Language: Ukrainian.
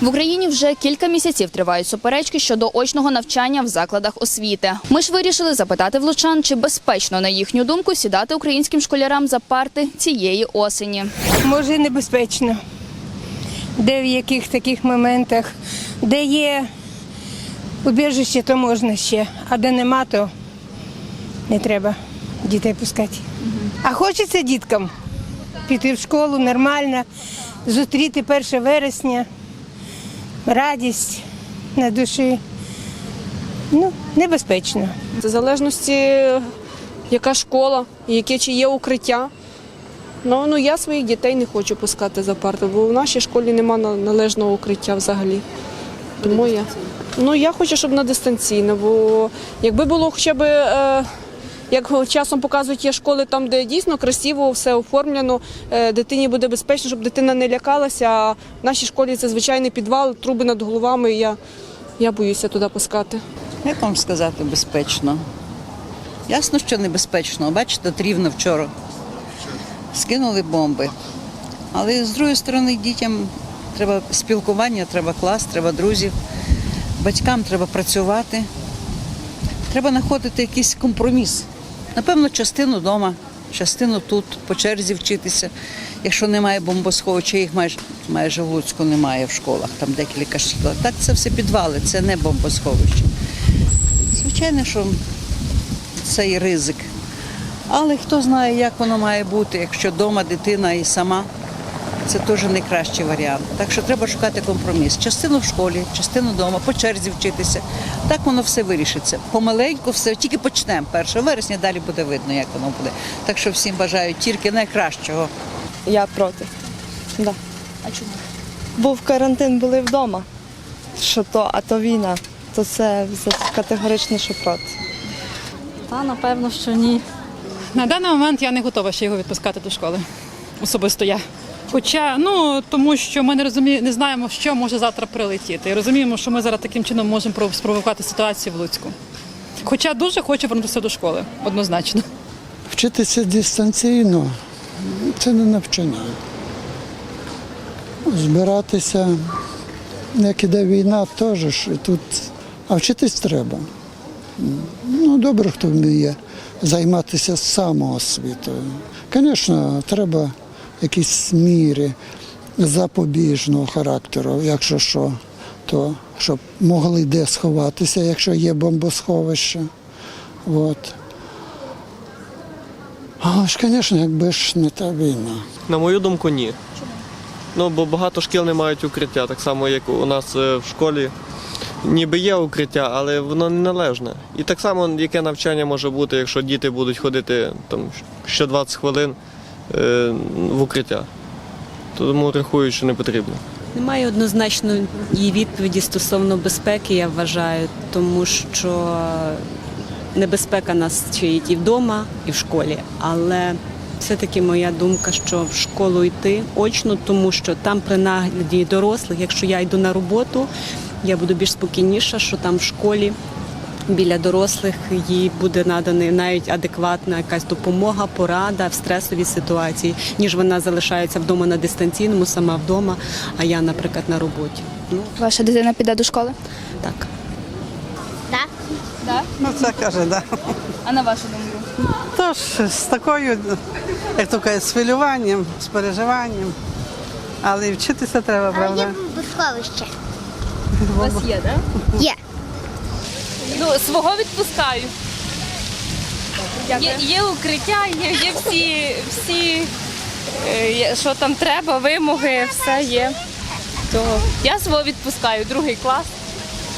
В Україні вже кілька місяців тривають суперечки щодо очного навчання в закладах освіти. Ми ж вирішили запитати влучан, чи безпечно на їхню думку сідати українським школярам за парти цієї осені. Може, небезпечно. Де в яких таких моментах, де є убіжище, то можна ще, а де нема, то не треба дітей пускати. А хочеться діткам піти в школу нормально, зустріти 1 вересня, радість на душі. Ну, небезпечно. В залежності, яка школа, яке чи є укриття. Ну, ну я своїх дітей не хочу пускати за парту, бо в нашій школі немає належного укриття взагалі. Тому я. Ну я хочу, щоб на дистанційно, бо якби було хоча б. Е, як часом показують є школи там, де дійсно красиво все оформлено, е, дитині буде безпечно, щоб дитина не лякалася. А в нашій школі це звичайний підвал, труби над головами. Я, я боюся туди пускати. Як вам сказати безпечно? Ясно, що небезпечно. Бачите, рівно вчора скинули бомби. Але з другої сторони, дітям треба спілкування, треба клас, треба друзів. Батькам треба працювати. Треба знаходити якийсь компроміс. Напевно, частину вдома, частину тут, по черзі вчитися. Якщо немає бомбосховища, їх майже, майже в Луцьку немає в школах, там декілька шкіл. Так це все підвали, це не бомбосховище. Звичайно, що це і ризик. Але хто знає, як воно має бути, якщо вдома дитина і сама. Це теж найкращий варіант. Так що треба шукати компроміс. Частину в школі, частину вдома, по черзі вчитися. Так воно все вирішиться. Помаленьку все, тільки почнемо 1 вересня, далі буде видно, як воно буде. Так що всім бажаю тільки найкращого. Я проти. Да. А чому? Бо в карантин були вдома. Що то, а то війна. То це категорично, що проти. Та напевно, що ні. На даний момент я не готова ще його відпускати до школи. Особисто я. Хоча, ну тому що ми не розуміємо, не знаємо, що може завтра прилетіти. І розуміємо, що ми зараз таким чином можемо спровокувати ситуацію в Луцьку. Хоча дуже хочу повернутися до школи, однозначно. Вчитися дистанційно це не навчання. Збиратися, як іде війна, теж і тут. А вчитись треба. Ну, добре, хто вміє займатися самоосвітою. Звісно, треба якісь міри запобіжного характеру, якщо що, то щоб могли де сховатися, якщо є бомбосховище. От. Але ж, звісно, якби ж не та війна. На мою думку, ні. Ну, бо багато шкіл не мають укриття, так само, як у нас е, в школі. Ніби є укриття, але воно не належне. І так само, яке навчання може бути, якщо діти будуть ходити там, що 20 хвилин в укриття. Тому рахую, що не потрібно. Немає однозначної відповіді стосовно безпеки, я вважаю, тому що небезпека нас чиїть і вдома, і в школі. Але все-таки моя думка, що в школу йти очно, тому що там при нагляді дорослих, якщо я йду на роботу, я буду більш спокійніша, що там в школі. Біля дорослих їй буде надана навіть адекватна якась допомога, порада в стресовій ситуації, ніж вона залишається вдома на дистанційному, сама вдома, а я, наприклад, на роботі. Ну Ваша дитина піде до школи? так. Ну, це каже, да. А на вашу думку? Тож з такою, як то кажуть, з хвилюванням, з переживанням. Але і вчитися треба, правда? Бомбосховище. У вас є, так? Є. Ну, свого відпускаю. Є, є укриття, є, є всі, всі е, що там треба, вимоги, все є. То я свого відпускаю, другий клас.